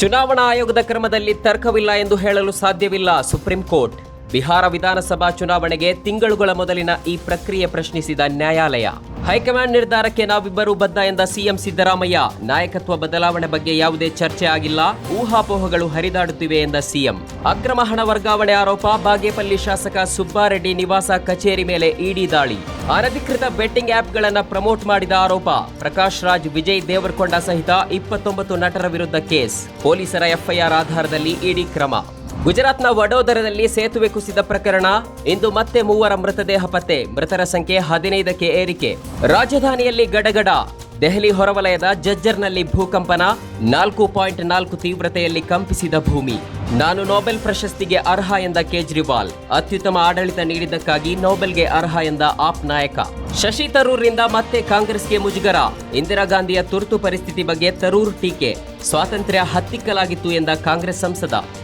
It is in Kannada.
ಚುನಾವಣಾ ಆಯೋಗದ ಕ್ರಮದಲ್ಲಿ ತರ್ಕವಿಲ್ಲ ಎಂದು ಹೇಳಲು ಸಾಧ್ಯವಿಲ್ಲ ಸುಪ್ರೀಂ ಕೋರ್ಟ್. ಬಿಹಾರ ವಿಧಾನಸಭಾ ಚುನಾವಣೆಗೆ ತಿಂಗಳುಗಳ ಮೊದಲಿನ ಈ ಪ್ರಕ್ರಿಯೆ ಪ್ರಶ್ನಿಸಿದ ನ್ಯಾಯಾಲಯ. ಹೈಕಮಾಂಡ್ ನಿರ್ಧಾರಕ್ಕೆ ನಾವಿಬ್ಬರೂ ಬದ್ಧ ಎಂದ ಸಿಎಂ ಸಿದ್ದರಾಮಯ್ಯ, ನಾಯಕತ್ವ ಬದಲಾವಣೆ ಬಗ್ಗೆ ಯಾವುದೇ ಚರ್ಚೆ ಆಗಿಲ್ಲ, ಊಹಾಪೋಹಗಳು ಹರಿದಾಡುತ್ತಿವೆ ಎಂದ ಸಿಎಂ. ಅಕ್ರಮ ಹಣ ವರ್ಗಾವಣೆ ಆರೋಪ, ಬಾಗೇಪಲ್ಲಿ ಶಾಸಕ ಸುಬ್ಬಾರೆಡ್ಡಿ ನಿವಾಸ ಕಚೇರಿ ಮೇಲೆ ಇಡಿ ದಾಳಿ. ಅನಧಿಕೃತ ಬೆಟ್ಟಿಂಗ್ ಆಪ್ಗಳನ್ನು ಪ್ರಮೋಟ್ ಮಾಡಿದ ಆರೋಪ, ಪ್ರಕಾಶ್ ರಾಜ್, ವಿಜಯ್ ದೇವರಕೊಂಡ ಸಹಿತ ಇಪ್ಪತ್ತೊಂಬತ್ತು ನಟರ ವಿರುದ್ಧ ಕೇಸ್. ಪೊಲೀಸರ ಎಫ್ಐಆರ್ ಆಧಾರದಲ್ಲಿ ಇಡಿ ಕ್ರಮ. ಗುಜರಾತ್ನ ವಡೋದರದಲ್ಲಿ ಸೇತುವೆ ಕುಸಿದ ಪ್ರಕರಣ. ಇಂದು ಮತ್ತೆ ಮೂವರ ಮೃತದೇಹ ಪತ್ತೆ. ಮೃತರ ಸಂಖ್ಯೆ ಹದಿನೈದಕ್ಕೆ ಏರಿಕೆ. ರಾಜಧಾನಿಯಲ್ಲಿ ಗಡಗಡ. ದೆಹಲಿ ಹೊರವಲಯದ ಜಜ್ಜರ್ನಲ್ಲಿ ಭೂಕಂಪನ. ನಾಲ್ಕು ಪಾಯಿಂಟ್ ನಾಲ್ಕು ತೀವ್ರತೆಯಲ್ಲಿ ಕಂಪಿಸಿದ ಭೂಮಿ. ನಾನು ನೊಬೆಲ್ ಪ್ರಶಸ್ತಿಗೆ ಅರ್ಹ ಎಂದ ಕೇಜ್ರಿವಾಲ್. ಅತ್ಯುತ್ತಮ ಆಡಳಿತ ನೀಡಿದ್ದಕ್ಕಾಗಿ ನೊಬೆಲ್ಗೆ ಅರ್ಹ ಎಂದ ಆಪ್ ನಾಯಕ. ಶಶಿ ತರೂರ್ರಿಂದ ಮತ್ತೆ ಕಾಂಗ್ರೆಸ್ಗೆ ಮುಜುಗರ. ಇಂದಿರಾ ಗಾಂಧಿಯ ತುರ್ತು ಪರಿಸ್ಥಿತಿ ಬಗ್ಗೆ ತರೂರ್ ಟೀಕೆ. ಸ್ವಾತಂತ್ರ್ಯ ಹತ್ತಿಕ್ಕಲಾಗಿತ್ತು ಎಂದ ಕಾಂಗ್ರೆಸ್ ಸಂಸದ.